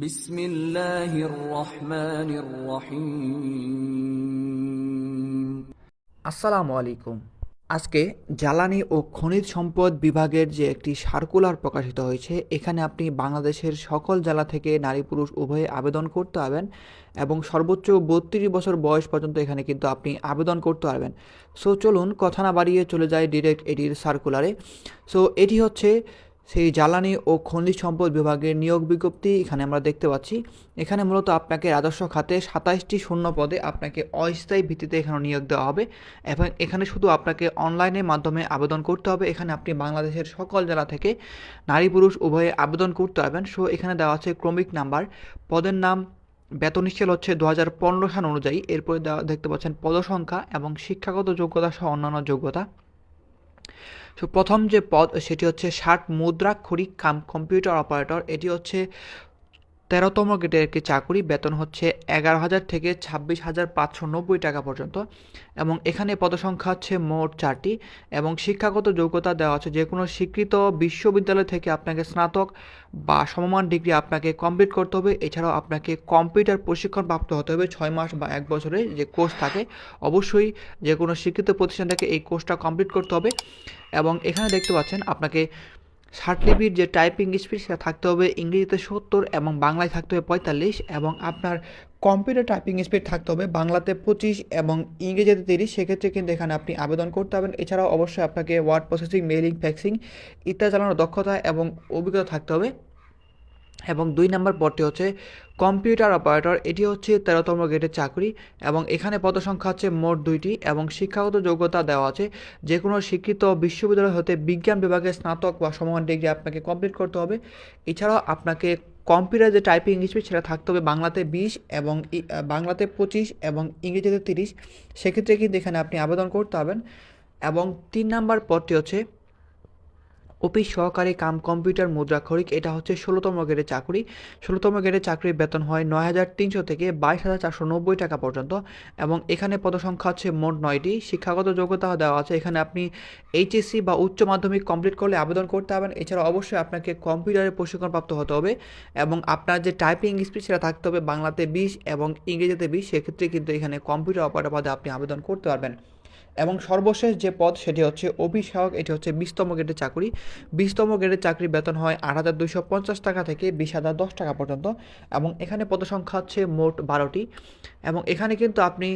বিসমিল্লাহির রহমানির রহিম। আসসালামু আলাইকুম। আজকে জ্বালানি ও খনিজ সম্পদ বিভাগের যে একটি সার্কুলার প্রকাশিত হয়েছে, এখানে আপনি বাংলাদেশের সকল জেলা থেকে নারী পুরুষ উভয়ে আবেদন করতে পারবেন এবং সর্বোচ্চ বত্রিশ বছর বয়স পর্যন্ত এখানে কিন্তু আপনি আবেদন করতে পারবেন। সো চলুন, কথা না বাড়িয়ে চলে যায় ডিরেক্ট এটির সার্কুলারে সো এটি হচ্ছে সেই জ্বালানি ও খনিজ সম্পদ বিভাগের নিয়োগ বিজ্ঞপ্তি এখানে আমরা দেখতে পাচ্ছি। এখানে মূলত আপনাকে রাজস্ব খাতে সাতাইশটি শূন্য পদে আপনাকে অস্থায়ী ভিত্তিতে এখানে নিয়োগ দেওয়া হবে এবং এখানে শুধু আপনাকে অনলাইনের মাধ্যমে আবেদন করতে হবে। এখানে আপনি বাংলাদেশের সকল জেলা থেকে নারী, পুরুষ উভয়ে আবেদন করতে পারবেন। সো এখানে দেওয়া আছে ক্রমিক নাম্বার। পদের নাম বেতন স্কেল হচ্ছে দু হাজার পনেরো সাল অনুযায়ী। এরপরে দেখতে পাচ্ছেন পদসংখ্যা এবং শিক্ষাগত যোগ্যতা সহ অন্যান্য যোগ্যতা। প্রথম যে পদ সেটি হচ্ছে ষাট মুদ্রাক্ষরিক কাম কম্পিউটার অপারেটর। এটি হচ্ছে তেরোতম গ্রেডের একটি চাকুরি, বেতন হচ্ছে এগারো হাজার থেকে ছাব্বিশ হাজার পাঁচশো নব্বই টাকা পর্যন্ত এবং এখানে পদসংখ্যা হচ্ছে মোট চারটি এবং শিক্ষাগত যোগ্যতা দেওয়া আছে। যে কোনো স্বীকৃত বিশ্ববিদ্যালয় থেকে আপনাকে স্নাতক বা সমমান ডিগ্রি আপনাকে কমপ্লিট করতে হবে। এছাড়াও আপনাকে কম্পিউটার প্রশিক্ষণ প্রাপ্ত হতে হবে। ছয় মাস বা এক বছরে যে কোর্স থাকে, অবশ্যই যে কোনো স্বীকৃত প্রতিষ্ঠান থেকে এই কোর্সটা কমপ্লিট করতে হবে এবং এখানে দেখতে পাচ্ছেন আপনাকে ষাটলিপির যে টাইপিং স্পিড সেটা থাকতে হবে ইংরেজিতে সত্তর এবং বাংলায় থাকতে হবে পঁয়তাল্লিশ এবং আপনার কম্পিউটার টাইপিং স্পিড থাকতে হবে বাংলাতে পঁচিশ এবং ইংরেজিতে তিরিশ। সেক্ষেত্রে কিন্তু এখানে আপনি আবেদন করতে হবেন এছাড়াও অবশ্যই আপনাকে ওয়ার্ড প্রসেসিং মেলিং ফ্যাক্সিং ইত্যাদি চালানোর দক্ষতা এবং অভিজ্ঞতা থাকতে হবে। এবং দুই নম্বর পদটি হচ্ছে কম্পিউটার অপারেটর। এটি হচ্ছে তেরোতম গ্রেডের চাকরি এবং এখানে পদসংখ্যা হচ্ছে মোট দুইটি এবং শিক্ষাগত যোগ্যতা দেওয়া আছে। যে কোনো শিক্ষিত বিশ্ববিদ্যালয় হতে বিজ্ঞান বিভাগে স্নাতক বা সমান ডিগ্রি আপনাকে কমপ্লিট করতে হবে। এছাড়াও আপনাকে কম্পিউটার যে টাইপিং স্পিড সেটা থাকতে হবে বাংলাতে বিশ এবং বাংলাতে পঁচিশ এবং ইংরেজিতে তিরিশ। সেক্ষেত্রে কিন্তু এখানে আপনি আবেদন করতে হবেন এবং তিন নাম্বার পদটি হচ্ছে অফিস সহকারী কাম কম্পিউটার মুদ্রাক্ষরিক, এটা হচ্ছে ষোলোতম গ্রেডের চাকরি। ষোলোতম গ্রেডের চাকরির বেতন হয় নয় হাজার তিনশো থেকে বাইশ হাজার চারশো নব্বই টাকা পর্যন্ত এবং এখানে পদসংখ্যা হচ্ছে মোট নয়টি। শিক্ষাগত যোগ্যতা দেওয়া আছে, এখানে আপনি এইচএসসি বা উচ্চ মাধ্যমিক কমপ্লিট করলে আবেদন করতে হবেন এছাড়া অবশ্যই আপনাকে কম্পিউটারের প্রশিক্ষণপ্রাপ্ত হতে হবে এবং আপনার যে টাইপিং স্পিড সেটা থাকতে হবে বাংলাতে বিশ এবং ইংরেজিতে বিশ। সেক্ষেত্রে কিন্তু এখানে কম্পিউটার অপারেটর পদে আপনি আবেদন করতে পারবেন। এবং সর্বশেষ যে পদ সেটি হচ্ছে অভিষেক, এটি হচ্ছে বিশতম গ্রেডের চাকরি। বিশতম গ্রেডের চাকরি বেতন হয় আট হাজার দুইশো পঞ্চাশ টাকা থেকে বিশ হাজার দশ টাকা পর্যন্ত এবং এখানে পদসংখ্যা হচ্ছে মোট বারোটি। এবং এখানে কিন্তু আপনি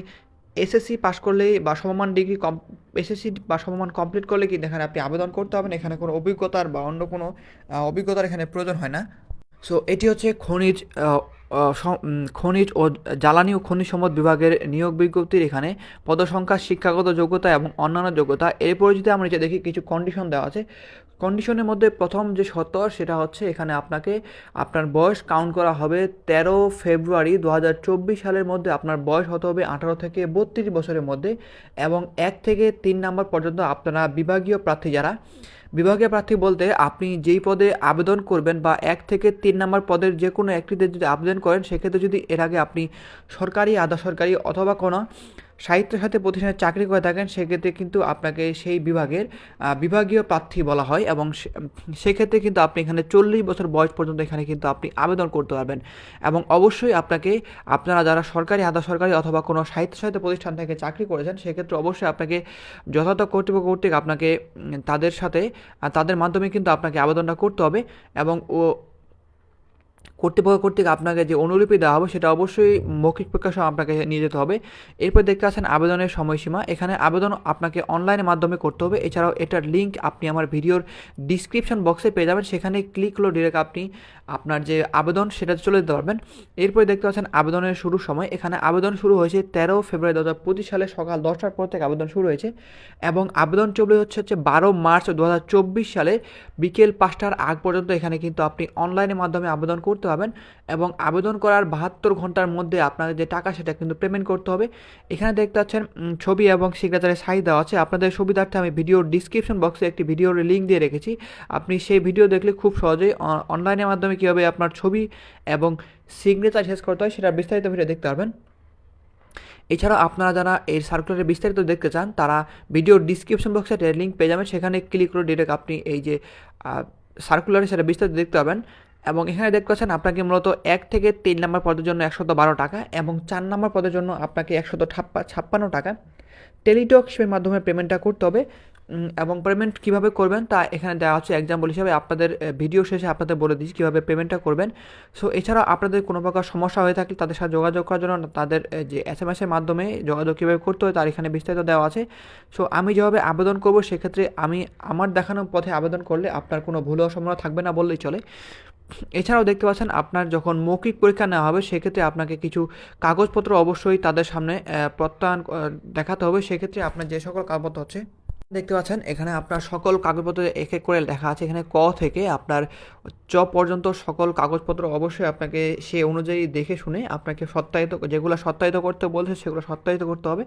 এসএসসি পাশ করলেই বা সমমান ডিগ্রি কম, এসএসসি বা সমমান কমপ্লিট করলে কিন্তু এখানে আপনি আবেদন করতে হবেন এখানে কোনো অভিজ্ঞতার বা অন্য কোনো অভিজ্ঞতার এখানে প্রয়োজন হয় না। সো এটি হচ্ছে খনিজ খনিজ ও জ্বালানি ও খনিজ সম্পদ বিভাগের নিয়োগ বিজ্ঞপ্তির এখানে পদসংখ্যা, শিক্ষাগত যোগ্যতা এবং অন্যান্য যোগ্যতা। এরপরে যদি আমরা যে দেখি কিছু কন্ডিশন দেওয়া আছে। কন্ডিশনের মধ্যে প্রথম যে শর্ত, সেটা হচ্ছে এখানে আপনাকে আপনার বয়স কাউন্ট করা হবে তেরো ফেব্রুয়ারি দু হাজার চব্বিশ সালের মধ্যে। আপনার বয়স হতে হবে আঠারো থেকে বত্রিশ বছরের মধ্যে এবং এক থেকে তিন নম্বর পর্যন্ত আপনারা বিভাগীয় প্রার্থী যারা বিভাগীয় প্রার্থী বলতে আপনি যেই পদে আবেদন করবেন বা এক থেকে তিন নম্বর পদের যে কোনো একটিতে যদি আবেদন করেন, সেক্ষেত্রে যদি এর আগে আপনি সরকারি, আধা সরকারি অথবা কোনো সাহিত্য সাথে প্রতিষ্ঠানে চাকরি করে থাকেন, সেক্ষেত্রে কিন্তু আপনাকে সেই বিভাগের বিভাগীয় প্রার্থী বলা হয় এবং সেক্ষেত্রে কিন্তু আপনি এখানে চল্লিশ বছর বয়স পর্যন্ত এখানে কিন্তু আপনি আবেদন করতে পারবেন। এবং অবশ্যই আপনাকে, আপনারা যারা সরকারি, আধা সরকারি অথবা কোনো সাহিত্য সাহিত্য প্রতিষ্ঠান থেকে চাকরি করেছেন, সেক্ষেত্রে অবশ্যই আপনাকে যথাযথ কর্তৃপক্ষ কর্তৃক আপনাকে তাদের সাথে তাদের মাধ্যমে কিন্তু আপনাকে আবেদনটা করতে হবে এবং ও কর্তৃপক্ষ কর্তৃক আপনাকে যে অনুলিপি দেওয়া হবে, সেটা অবশ্যই মৌখিক প্রকাশ আপনাকে নিয়ে যেতে হবে। এরপর দেখতে পাচ্ছেন আবেদনের সময়সীমা। এখানে আবেদন আপনাকে অনলাইনের মাধ্যমে করতে হবে। এছাড়াও এটার লিঙ্ক আপনি আমার ভিডিওর ডিসক্রিপশন বক্সে পেয়ে যাবেন। সেখানে ক্লিক করলে ডিরেক্ট আপনি আপনার যে আবেদন, সেটা চলে যেতে পারবেন। এরপরে দেখতে পাচ্ছেন আবেদনের শুরুর সময়। এখানে আবেদন শুরু হয়েছে তেরো ফেব্রুয়ারি দু হাজার পঁচিশ সালে সকাল দশটার পর থেকে আবেদন শুরু হয়েছে। এবং আবেদন চলে হচ্ছে হচ্ছে বারো মার্চ দু হাজার চব্বিশ সালে বিকেল পাঁচটার আগ পর্যন্ত। এখানে কিন্তু আপনি অনলাইনের মাধ্যমে আবেদন করতে পারবেন এবং আবেদন করার বাহাত্তর ঘণ্টার মধ্যে আপনাদের যে টাকা, সেটা কিন্তু পেমেন্ট করতে হবে। এখানে দেখতে পাচ্ছেন ছবি এবং সিগনেচারের সাইজ দেওয়া আছে। আপনাদের সুবিধার্থে আমি ভিডিওর ডিসক্রিপশন বক্সে একটি ভিডিওর লিঙ্ক দিয়ে রেখেছি। আপনি সেই ভিডিও দেখলে খুব সহজেই অনলাইনের মাধ্যমে কীভাবে আপনার ছবি এবং সিগনেচার শেষ করতে হয় সেটা বিস্তারিত ভিডিও দেখতে পারবেন। এছাড়া আপনারা যারা এই সার্কুলারের বিস্তারিত দেখতে চান, তারা ভিডিওর ডিসক্রিপশন বক্সে লিঙ্ক পেয়ে যাবেন, সেখানে ক্লিক করে ডিরেক্ট আপনি এই যে সার্কুলারে সেটা বিস্তারিত দেখতে পাবেন। এবং এখানে দেখতে পাচ্ছেন আপনাকে মূলত এক থেকে তিন নম্বর পদের জন্য একশত বারো টাকা এবং চার নম্বর পদের জন্য আপনাকে একশত ছাপ্পা ছাপ্পান্ন টাকা। টেলিটক সেবার মাধ্যমে পেমেন্টটা করতে হবে এবং পেমেন্ট কীভাবে করবেন তা এখানে দেওয়া আছে এক্সাম্পল হিসাবে আপনাদের ভিডিও শেষে আপনাদের বলে দিচ্ছি কীভাবে পেমেন্টটা করবেন। সো এছাড়া আপনাদের কোনো প্রকার সমস্যা হয়ে থাকলে তাদের সাথে যোগাযোগ করার জন্য তাদের যে এস এম এসের মাধ্যমে যোগাযোগ কীভাবে করতে হয় তার এখানে বিস্তারিত দেওয়া আছে। সো আমি যেভাবে আবেদন করব সেক্ষেত্রে আমি আমার দেখানো পথে আবেদন করলে আপনার কোনো ভুল সম্ভাবনা থাকবে না বললেই চলে। এছাড়াও দেখতে পাচ্ছেন আপনার যখন মৌখিক পরীক্ষা নেওয়া হবে, সেক্ষেত্রে আপনাকে কিছু কাগজপত্র অবশ্যই তাদের সামনে প্রত্যয়ন দেখাতে হবে। সেক্ষেত্রে আপনার যে সকল কাগজপত্র হচ্ছে দেখতে পাচ্ছেন, এখানে আপনার সকল কাগজপত্র এক এক করে লেখা আছে। এখানে ক থেকে আপনার চ পর্যন্ত সকল কাগজপত্র অবশ্যই আপনাকে সে অনুযায়ী দেখে শুনে আপনাকে সত্যায়িত, যেগুলো সত্যায়িত করতে বলছে, সেগুলো সত্যায়িত করতে হবে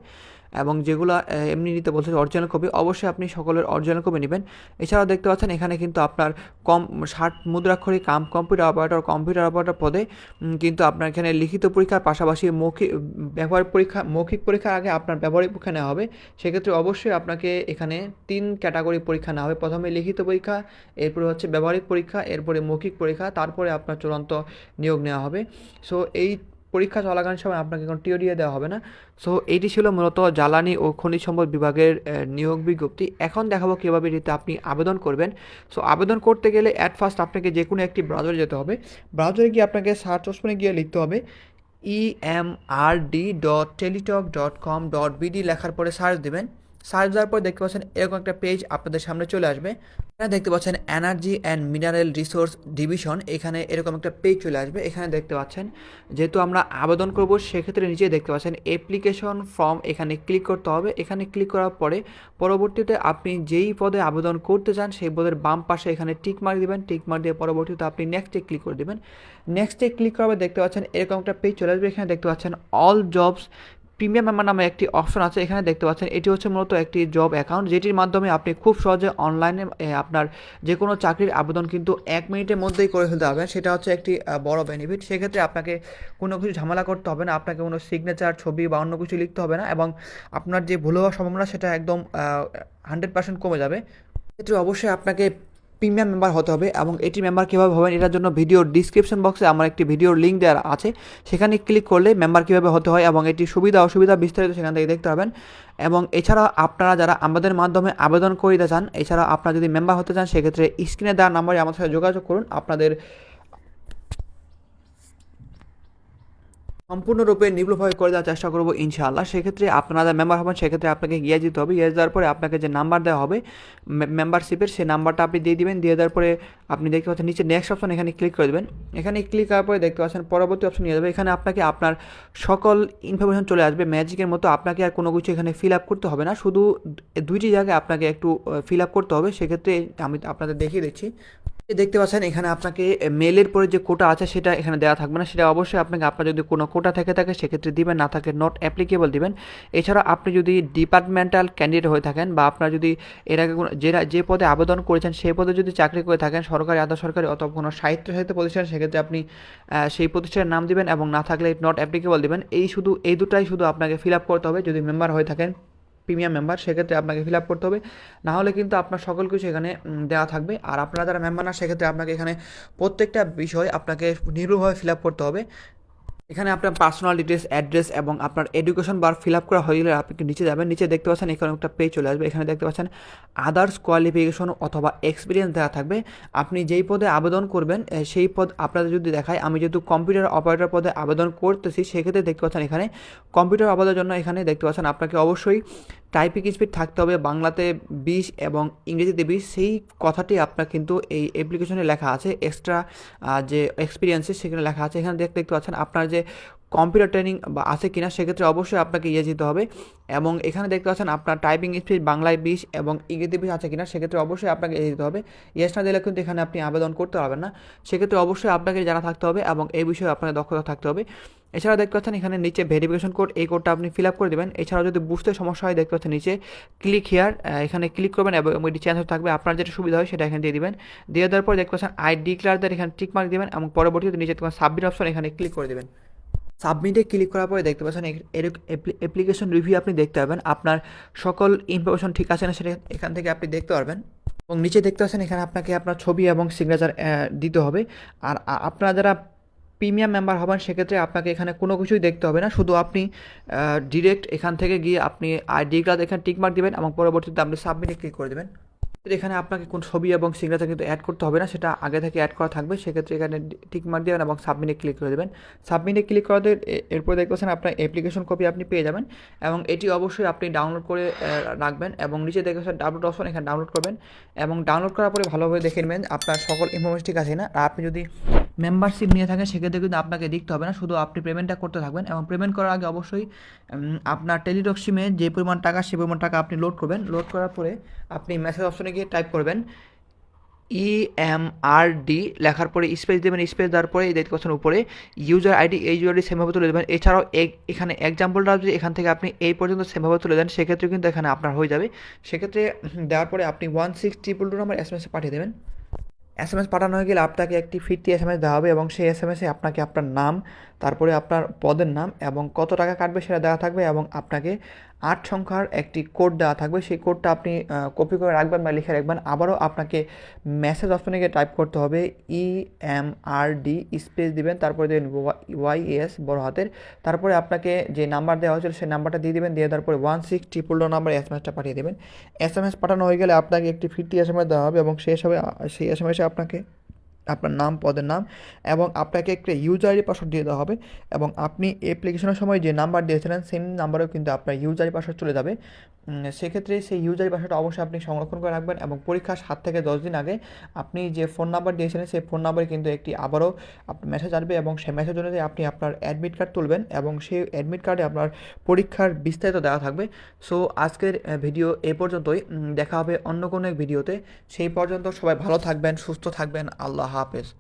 এবং যেগুলো এমনি নিতে বলছে অরিজিনাল কপি অবশ্যই আপনি সকলের অরিজিনাল কপি নেবেন। এছাড়াও দেখতে পাচ্ছেন, এখানে কিন্তু আপনার কম, ষাট মুদ্রাক্ষরী cum computer operator computer operator পদে কিন্তু আপনার এখানে লিখিত পরীক্ষার পাশাপাশি মৌখিক, ব্যবহারিক পরীক্ষা, মৌখিক পরীক্ষার আগে আপনার ব্যবহারিক পরীক্ষা নেওয়া হবে। সেক্ষেত্রে অবশ্যই আপনাকে এখানে তিন ক্যাটাগরি পরীক্ষা নেওয়া হবে প্রথমে লিখিত পরীক্ষা, এরপরে হচ্ছে ব্যবহারিক পরীক্ষা, এরপরে মৌখিক পরীক্ষা, তারপরে আপনার চূড়ান্ত নিয়োগ নেওয়া হবে। সো এই পরীক্ষা চলাকালীন সময় আপনাকে কোনো টিওডিএ দেওয়া হবে না। সো এইটি ছিল মূলত জ্বালানি ও খনিজ সম্পদ বিভাগের নিয়োগ বিজ্ঞপ্তি। এখন দেখাবো কীভাবে এটিতে আপনি আবেদন করবেন। সো আবেদন করতে গেলে অ্যাট ফার্স্ট আপনাকে যে কোনো একটি ব্রাউজারে যেতে হবে। ব্রাউজারে গিয়ে আপনাকে সার্চ অপশনে গিয়ে লিখতে হবে E M R D dot Teletalk dot com dot BD লেখার পরে সার্চ দেবেন। সার্চ দেওয়ার পর দেখতে পাচ্ছেন এরকম একটা পেজ আপনাদের সামনে চলে আসবে। এখানে দেখতে পাচ্ছেন energy and mineral resource division এখানে এরকম একটা পেজ চলে আসবে। এখানে দেখতে পাচ্ছেন, যেহেতু আমরা আবেদন করব, সেক্ষেত্রে নিচে দেখতে পাচ্ছেন অ্যাপ্লিকেশন ফর্ম এখানে ক্লিক করতে হবে। এখানে ক্লিক করার পরে পরবর্তীতে আপনি যেই পদে আবেদন করতে চান, সেই পদের বাম পাশে এখানে টিক মার্ক দেবেন। টিক মার্ক দিয়ে পরবর্তীতে আপনি নেক্সটে ক্লিক করে দিবেন। নেক্সটে ক্লিক করার পর দেখতে পাচ্ছেন এরকম একটা পেজ চলে আসবে। এখানে দেখতে পাচ্ছেন অল জবস প্রিমিয়াম মেম্বার নামে একটি অপশন আছে, এখানে দেখতে পাচ্ছেন, এটি হচ্ছে মূলত একটি জব অ্যাকাউন্ট, যেটির মাধ্যমে আপনি খুব সহজে অনলাইনে আপনার যে কোনো চাকরির আবেদন কিন্তু এক মিনিটের মধ্যেই করে ফেলতে পারবেন। সেটা হচ্ছে একটি বড় বেনিফিট সেক্ষেত্রে আপনাকে কোনো কিছু ঝামেলা করতে হবে না, আপনাকে কোনো সিগনেচার ছবি বা অন্য কিছু লিখতে হবে না এবং আপনার যে ভুল হওয়ার সম্ভাবনা, সেটা একদম হান্ড্রেড পার্সেন্ট কমে যাবে। এক্ষেত্রে অবশ্যই আপনাকে প্রিমিয়াম মেম্বার হতে হবে এবং এটি মেম্বার কীভাবে হবেন এটার জন্য ভিডিওর ডিসক্রিপশন বক্সে আমার একটি ভিডিওর লিঙ্ক দেওয়া আছে। সেখানে ক্লিক করলে মেম্বার কীভাবে হতে হয় এবং এটি সুবিধা অসুবিধা বিস্তারিত সেখান থেকে দেখতে পাবেন এবং এছাড়া আপনারা যারা আমাদের মাধ্যমে আবেদন করে দিতে চান এছাড়া আপনারা যদি মেম্বার হতে চান, সেক্ষেত্রে স্ক্রিনে দেওয়া নাম্বারে আমার সাথে যোগাযোগ করুন। আপনাদের সম্পূর্ণরূপে নির্ভুলভাবে করে দেওয়ার চেষ্টা করব ইনশাআল্লাহ। সেক্ষেত্রে আপনারা মেম্বার হবেন, সেক্ষেত্রে আপনাকে গিয়ে যেতে হবে। গিয়ে যাওয়ার পরে আপনাকে যে নাম্বার দেওয়া হবে মেম্বারশিপের সেই নাম্বারটা আপনি দিয়ে দিবেন। দিয়ে দেওয়ার পরে আপনি দেখতে পাচ্ছেন নিচে নেক্সট অপশন এখানে ক্লিক করে দেবেন। এখানে ক্লিক করার পরে দেখতে পাচ্ছেন পরবর্তী অপশন নিয়ে যাবে। এখানে আপনাকে আপনার সকল ইনফরমেশন চলে আসবে। ম্যাজিকের মতো আপনাকে আর কোনো কিছু এখানে ফিল আপ করতে হবে না। শুধু দুইটি জায়গায় আপনাকে একটু ফিল আপ করতে হবে। সেক্ষেত্রে আমি আপনাদের দেখিয়ে দিচ্ছি। দেখতে পাচ্ছেন, এখানে আপনাকে মেলের পরে যে কোটা আছে সেটা এখানে দেওয়া থাকবে না। সেটা অবশ্যই আপনাকে, আপনার যদি কোনো কোটা থেকে থাকে, সেক্ষেত্রে দিবেন, না থাকে নট অ্যাপ্লিকেবল দিবেন। এছাড়া আপনি যদি ডিপার্টমেন্টাল ক্যান্ডিডেট হয়ে থাকেন বা আপনার যদি এর আগে কোনো, যে যে পদে আবেদন করেছেন, সেই পদে যদি চাকরি করে থাকেন, সরকারি, আধা সরকারি অথবা কোনো সাহিত্য সাহিত্য প্রতিষ্ঠান, সেক্ষেত্রে আপনি সেই প্রতিষ্ঠানের নাম দিবেন এবং না থাকলে নট অ্যাপ্লিকেবল দিবেন। এই শুধু, এই দুটাই শুধু আপনাকে ফিল আপ করতে হবে। যদি মেম্বার হয়ে থাকেন প্রিমিয়াম মেম্বার, সেক্ষেত্রে আপনাকে ফিল আপ করতে হবে। না হলে কিন্তু আপনার সকল কিছু এখানে দেওয়া থাকবে। আর আপনারা যারা মেম্বার না, সেক্ষেত্রে আপনাকে এখানে প্রত্যেকটা বিষয় আপনাকে নির্ভুলভাবে ফিল আপ করতে হবে। এখানে আপনার পার্সোনাল ডিটেলস অ্যাড্রেস এবং আপনার এডুকেশন বার ফিল আপ করা হয়ে গেলে আপনি নিচে যাবেন। নিচে দেখতে পাচ্ছেন এখানে একটা পেজ চলে আসবে। এখানে দেখতে পাচ্ছেন আদার্স কোয়ালিফিকেশন অথবা এক্সপিরিয়েন্স দেওয়া থাকবে। আপনি যেই পদে আবেদন করবেন সেই পদ আপনাদের যদি দেখায়, আমি যেহেতু কম্পিউটার অপারেটর পদে আবেদন করতেছি, সেক্ষেত্রে দেখতে পাচ্ছেন এখানে কম্পিউটার আবেদনের জন্য এখানে দেখতে পাচ্ছেন আপনাকে অবশ্যই টাইপিং স্পিড থাকতে হবে, বাংলাতে বিশ এবং ইংরেজিতে বিশ। সেই কথাটি আপনার কিন্তু এই অ্যাপ্লিকেশনে লেখা আছে। এক্সট্রা যে এক্সপিরিয়েন্সে সেখানে লেখা আছে। এখানে দেখতে দেখতে পাচ্ছেন আপনার যে কম্পিউটার ট্রেনিং বা আছে কিনা, সেক্ষেত্রে অবশ্যই আপনাকে ইয়ে যেতে হবে। এবং এখানে দেখতে পাচ্ছেন আপনার টাইপিং স্পিড বাংলায় বিশ এবং ইংরেজি বিশ আছে কিনা, সেক্ষেত্রে অবশ্যই আপনাকে ইয়ে দিতে হবে। ইয়েস না দিলে কিন্তু এখানে আপনি আবেদন করতে পারবেন না। সেক্ষেত্রে অবশ্যই আপনাকে জানা থাকতে হবে এবং এই বিষয়ে আপনার দক্ষতা থাকতে হবে। এছাড়া দেখতে পাচ্ছেন এখানে নিচে ভেরিফিকেশন কোড এই কোডটা আপনি ফিল আপ করে দেবেন। এছাড়াও যদি বুঝতে সমস্যা হয়, দেখতে পাচ্ছেন নিচে ক্লিক হেয়ার এখানে ক্লিক করবেন এবং এটি চেঞ্জ হতে থাকবে। আপনার যেটা সুবিধা হয় সেটা এখানে দিয়ে দিবেন। দিয়ে দেওয়ার পর দেখতে পাচ্ছেন আই ডিক্লার দ্যাট এখানে টিক মার্ক দেবেন এবং পরবর্তীতে নিচে তোমার সাবমিট অপশন এখানে ক্লিক করে দেবেন। সাবমিটে ক্লিক করার পরে দেখতে পাচ্ছেন অ্যাপ্লিকেশন রিভিউ আপনি দেখতে পাবেন। আপনার সকল ইনফরমেশন ঠিক আছে না সেটা এখান থেকে আপনি দেখতে পারবেন। এবং নিচে দেখতে পাচ্ছেন এখানে আপনাকে আপনার ছবি এবং সিগনেচার দিতে হবে। আর আপনারা যারা প্রিমিয়াম মেম্বার হবেন সেক্ষেত্রে আপনাকে এখানে কোনো কিছুই দেখতে হবে না। শুধু আপনি ডিরেক্ট এখান থেকে গিয়ে আপনি আইডি কার্ড এখানে টিকমার্ক দিবেন এবং পরবর্তীতে আপনি সাবমিটে ক্লিক করে দেবেন। এখানে আপনাকে কোন ছবি এবং সিগনেচার কিন্তু অ্যাড করতে হবে না, সেটা আগে থেকে অ্যাড করা থাকবে। সেক্ষেত্রে এখানে টিক মার্ক দেবেন এবং সাবমিটে ক্লিক করে দেবেন। সাবমিটে ক্লিক করাতে এরপর পাচ্ছেন আপনার অ্যাপ্লিকেশন কপি আপনি পেয়ে যাবেন এবং এটি অবশ্যই আপনি ডাউনলোড করে রাখবেন এবং নিচে দেখতে পাচ্ছেন ডাউনলোড অপশন এখানে ডাউনলোড করবেন এবং ডাউনলোড করার পরে ভালোভাবে দেখে নেবেন আপনার সকল ইনফরমেশন ঠিক আছে না আর আপনি যদি মেম্বারশিপ নিয়ে থাকেন, সেক্ষেত্রে কিন্তু আপনাকে দেখতে হবে না। শুধু আপনি পেমেন্টটা করতে থাকবেন এবং পেমেন্ট করার আগে অবশ্যই আপনার টেলিটক সিমে যে পরিমাণ টাকা, সে পরিমাণ টাকা আপনি লোড করবেন। লোড করার পরে আপনি মেসেজ অপশনে গিয়ে টাইপ করবেন ই এম আর ডি লেখার পরে স্পেস দেবেন স্পেস দেওয়ার পরে এই দেখতে পাচ্ছেন উপরে ইউজার আইডি এই ইউজারটি সেমভাবে তুলে দেবেন। এছাড়াও এখানে এক্সাম্পলটা যদি এখান থেকে আপনি এই পর্যন্ত সেমভাবে তুলে দেন সেক্ষেত্রে কিন্তু এখানে আপনার হয়ে যাবে। সেক্ষেত্রে দেওয়ার পরে আপনি one six triple two number S M S পাঠিয়ে দেবেন। এস এম এস পাঠানো হয়ে গেলে আপনাকে একটি ফিরতি এস এম এস দেওয়া হবে এবং সেই এস এম এসে আপনাকে আপনার নাম, তারপরে আপনার পদের নাম এবং কত টাকা কাটবে সেটা দেওয়া থাকবে এবং আপনাকে আট সংখ্যার একটি কোড দেওয়া থাকবে। সেই কোডটা আপনি কপি করে রাখবেন বা লিখে রাখবেন। আবারও আপনাকে মেসেজ অপশনে গিয়ে টাইপ করতে হবে E M R D space দিবেন, তারপরে দেবেন ওয়াই এস বড় হাতের। তারপরে আপনাকে যে নাম্বার দেওয়া হয়েছিল সেই নাম্বারটা দিয়ে দেবেন, দিয়ে তারপরে one six triple number S M এসটা পাঠিয়ে দেবেন। এস এম এস পাঠানো হয়ে গেলে আপনাকে একটি ফিরতি এস এম এস দেওয়া হবে এবং সেই হিসাবে সেই এস এম এসে আপনাকে আপনার নাম, পদের নাম এবং আপনাকে একটা ইউজার আইডি পাসওয়ার্ড দিয়ে দেওয়া হবে এবং আপনি অ্যাপ্লিকেশনের সময় যে নাম্বার দিয়েছিলেন সেম নাম্বারেও কিন্তু আপনার ইউজার আইডি পাসওয়ার্ড চলে যাবে। সেক্ষেত্রে সেই ইউজার আইডি পাসওয়ার্ডটা অবশ্যই আপনি সংরক্ষণ করে রাখবেন এবং পরীক্ষার সাত থেকে দশ দিন আগে আপনি যে ফোন নাম্বার দিয়েছিলেন, সেই ফোন নাম্বারে কিন্তু একটি আবারও আপনার মেসেজ আসবে এবং সেই মেসেজ অনুযায়ী আপনি আপনার অ্যাডমিট কার্ড তুলবেন এবং সেই অ্যাডমিট কার্ডে আপনার পরীক্ষার বিস্তারিত দেওয়া থাকবে। সো আজকের ভিডিও এ পর্যন্তই। দেখা হবে অন্য কোনো এক ভিডিওতে সেই পর্যন্ত সবাই ভালো থাকবেন, সুস্থ থাকবেন। আল্লাহ bajas.